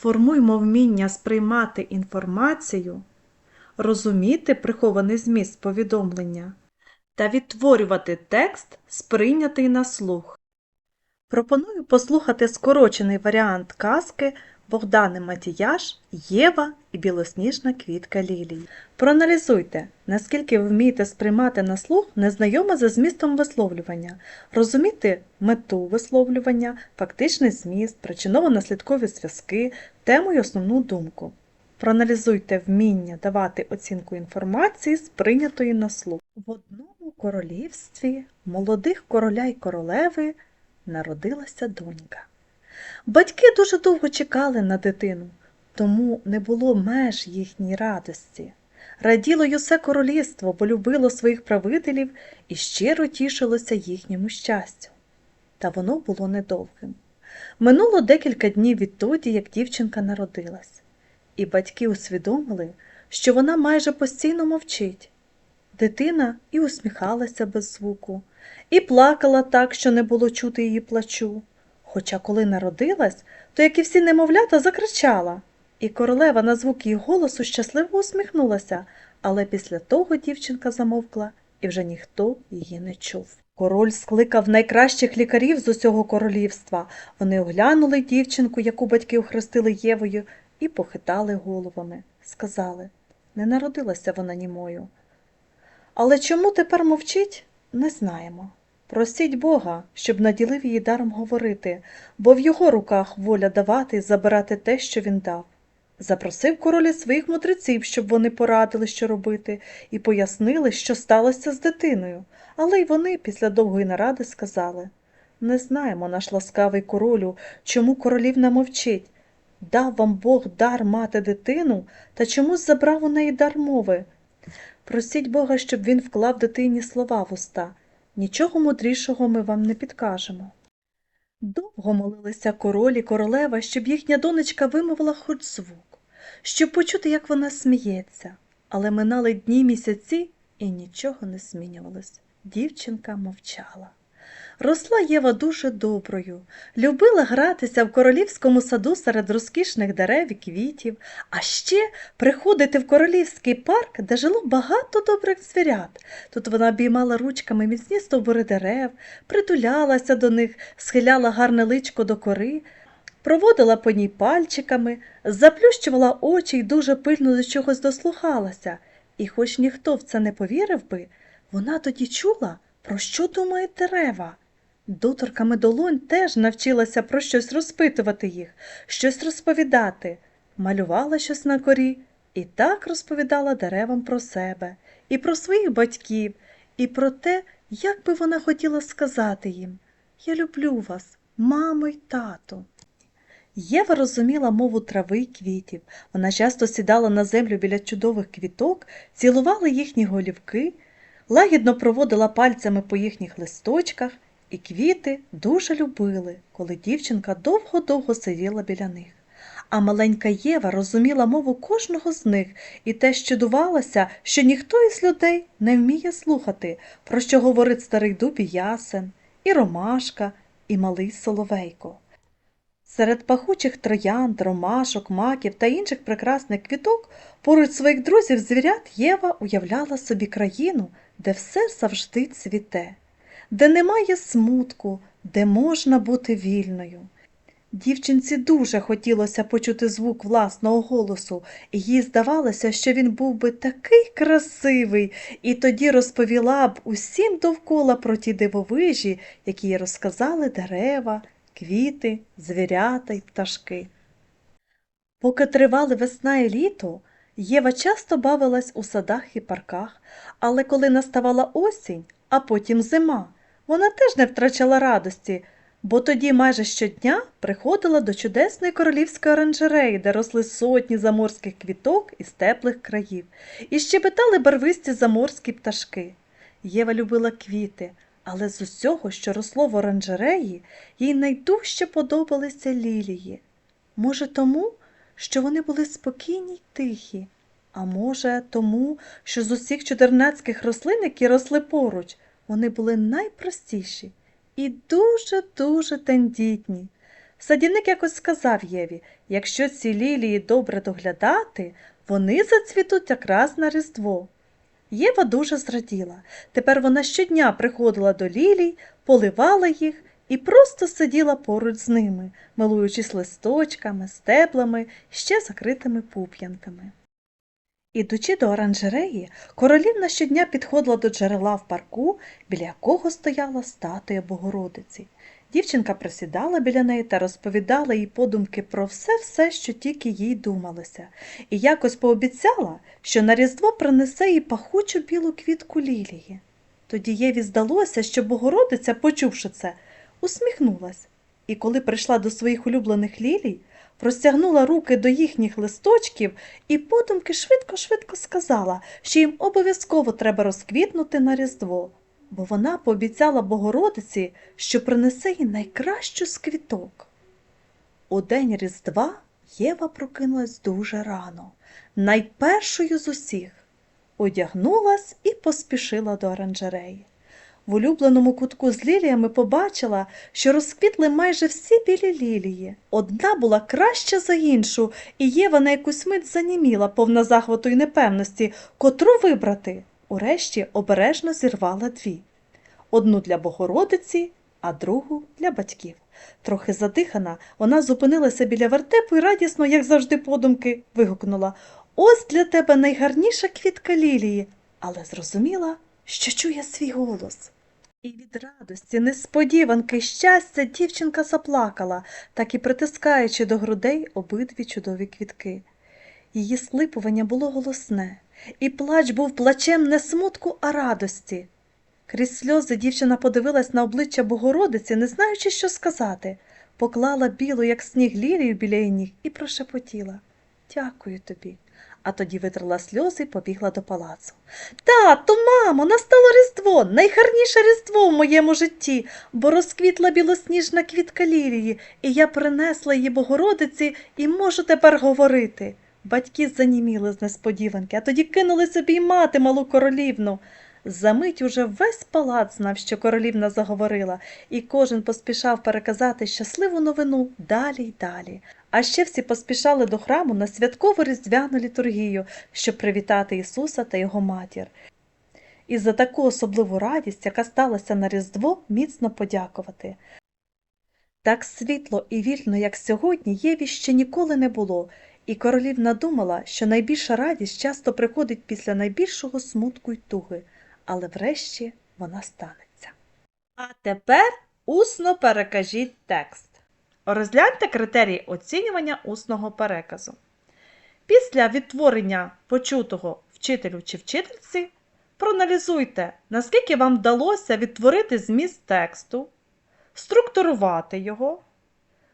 Формуймо вміння сприймати інформацію, розуміти прихований зміст повідомлення та відтворювати текст, сприйнятий на слух. Пропоную послухати скорочений варіант казки Богдани Матіяш, Єва і білосніжна квітка лілії. Проаналізуйте, наскільки ви вмієте сприймати на слух незнайоме за змістом висловлювання, розуміти мету висловлювання, фактичний зміст, причиново-наслідкові зв'язки, тему і основну думку. Проаналізуйте вміння давати оцінку інформації, сприйнятої на слух. В одному королівстві молодих короля й королеви народилася донька. Батьки дуже довго чекали на дитину, тому не було меж їхній радості. Раділо й усе королівство, бо любило своїх правителів і щиро тішилося їхньому щастю. Та воно було недовгим. Минуло декілька днів відтоді, як дівчинка народилась, і батьки усвідомили, що вона майже постійно мовчить. Дитина і усміхалася без звуку, і плакала так, що не було чути її плачу. Хоча коли народилась, то, як і всі немовлята, закричала, і королева на звук її голосу щасливо усміхнулася, але після того дівчинка замовкла, і вже ніхто її не чув. Король скликав найкращих лікарів з усього королівства. Вони оглянули дівчинку, яку батьки охрестили Євою, і похитали головами. Сказали, не народилася вона німою. Але чому тепер мовчить, не знаємо. Просіть Бога, щоб наділив її даром говорити, бо в його руках воля давати і забирати те, що він дав. Запросив королі своїх мудреців, щоб вони порадили, що робити, і пояснили, що сталося з дитиною. Але й вони після довгої наради сказали не знаємо, наш ласкавий королю, чому королівна мовчить. Дав вам Бог дар мати дитину, та чомусь забрав у неї дар мови. Просіть Бога, щоб він вклав дитині слова в уста. Нічого мудрішого ми вам не підкажемо. Довго молилися король і королева, щоб їхня донечка вимовила хоч звук, щоб почути, як вона сміється, але минали дні місяці і нічого не змінювалось. Дівчинка мовчала. Росла Єва дуже доброю, любила гратися в королівському саду серед розкішних дерев і квітів, а ще приходити в королівський парк, де жило багато добрих звірят. Тут вона обіймала ручками міцні стовбури дерев, притулялася до них, схиляла гарне личко до кори, проводила по ній пальчиками, заплющувала очі й дуже пильно до чогось дослухалася. І хоч ніхто в це не повірив би, вона тоді чула, про що думають дерева. Доторками долонь теж навчилася про щось розпитувати їх, щось розповідати, малювала щось на корі і так розповідала деревам про себе, і про своїх батьків, і про те, як би вона хотіла сказати їм Я люблю вас, мамо й тато. Єва розуміла мову трави й квітів. Вона часто сідала на землю біля чудових квіток, цілувала їхні голівки, лагідно проводила пальцями по їхніх листочках, і квіти дуже любили, коли дівчинка довго-довго сиділа біля них. А маленька Єва розуміла мову кожного з них і те щудувалася, що ніхто із людей не вміє слухати, про що говорить старий дуб і ясен, і ромашка, і малий соловейко. Серед пахучих троянд, ромашок, маків та інших прекрасних квіток поруч своїх друзів звірят Єва уявляла собі країну, де все завжди цвіте, де немає смутку, де можна бути вільною. Дівчинці дуже хотілося почути звук власного голосу, їй здавалося, що він був би такий красивий, і тоді розповіла б усім довкола про ті дивовижі, які їй розказали дерева, квіти, звірята й пташки. Поки тривали весна і літо, Єва часто бавилась у садах і парках, але коли наставала осінь, а потім зима, вона теж не втрачала радості, бо тоді майже щодня приходила до чудесної королівської оранжереї, де росли сотні заморських квіток із теплих країв, і щебетали барвисті заморські пташки. Єва любила квіти, але з усього, що росло в оранжереї, їй найдужче подобалися лілії. Може, тому, що вони були спокійні й тихі, а може, тому, що з усіх чудернацьких рослин, які росли поруч, вони були найпростіші і дуже-дуже тендітні. Садівник якось сказав Єві, якщо ці лілії добре доглядати, вони зацвітуть якраз на Різдво. Єва дуже зраділа. Тепер вона щодня приходила до лілій, поливала їх і просто сиділа поруч з ними, милуючись листочками, стеблами, ще закритими пуп'янками. Ідучи до оранжереї, королівна щодня підходила до джерела в парку, біля якого стояла статуя Богородиці. Дівчинка присідала біля неї та розповідала їй подумки про все-все, що тільки їй думалося, і якось пообіцяла, що на Різдво принесе їй пахучу білу квітку лілії. Тоді Єві здалося, що Богородиця, почувши це, усміхнулась, і коли прийшла до своїх улюблених лілій, простягнула руки до їхніх листочків і подумки швидко-швидко сказала, що їм обов'язково треба розквітнути на Різдво, бо вона пообіцяла Богородиці, що принесе їй найкращу з квіток. У день Різдва Єва прокинулась дуже рано, найпершою з усіх, одягнулась і поспішила до оранжереї. В улюбленому кутку з ліліями побачила, що розквітли майже всі білі лілії. Одна була краща за іншу, і Єва на якусь мить заніміла, повна захвату й непевності, котру вибрати. Урешті обережно зірвала дві. Одну для Богородиці, а другу для батьків. Трохи задихана, вона зупинилася біля вертепу і радісно, як завжди подумки, вигукнула Ось для тебе найгарніша квітка лілії, але зрозуміла, що чує свій голос. І від радості, несподіванки, щастя дівчинка заплакала, так і притискаючи до грудей обидві чудові квітки. Її слипування було голосне, і плач був плачем не смутку, а радості. Крізь сльози дівчина подивилась на обличчя Богородиці, не знаючи, що сказати, поклала білу, як сніг, лілію біля її ніг і прошепотіла Дякую тобі. А тоді витерла сльози і побігла до палацу. Тату, мамо, настало Різдво, найгарніше Різдво в моєму житті, бо розквітла білосніжна квітка лілії, і я принесла її Богородиці і можу тепер говорити. Батьки заніміли з несподіванки, а тоді кинулись обіймати малу королівну. Замить уже весь палац знав, що королівна заговорила, і кожен поспішав переказати щасливу новину далі й далі. А ще всі поспішали до храму на святкову різдвяну літургію, щоб привітати Ісуса та його матір. І за таку особливу радість, яка сталася на Різдво, міцно подякувати. Так світло і вільно, як сьогодні, Єві ще ніколи не було, і королівна думала, що найбільша радість часто приходить після найбільшого смутку й туги, але врешті вона станеться. А тепер усно перекажіть текст. Розгляньте критерії оцінювання усного переказу. Після відтворення почутого вчителю чи вчительці проаналізуйте, наскільки вам вдалося відтворити зміст тексту, структурувати його,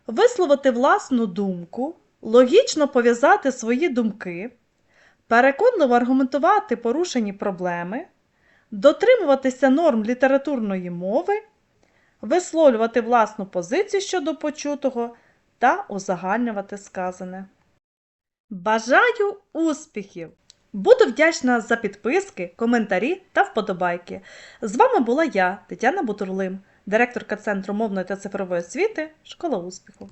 висловити власну думку, логічно пов'язати свої думки, переконливо аргументувати порушені проблеми, дотримуватися норм літературної мови, висловлювати власну позицію щодо почутого та узагальнювати сказане. Бажаю успіхів! Буду вдячна за підписки, коментарі та вподобайки. З вами була я, Тетяна Бутурлим, директорка Центру мовної та цифрової освіти Школа успіху.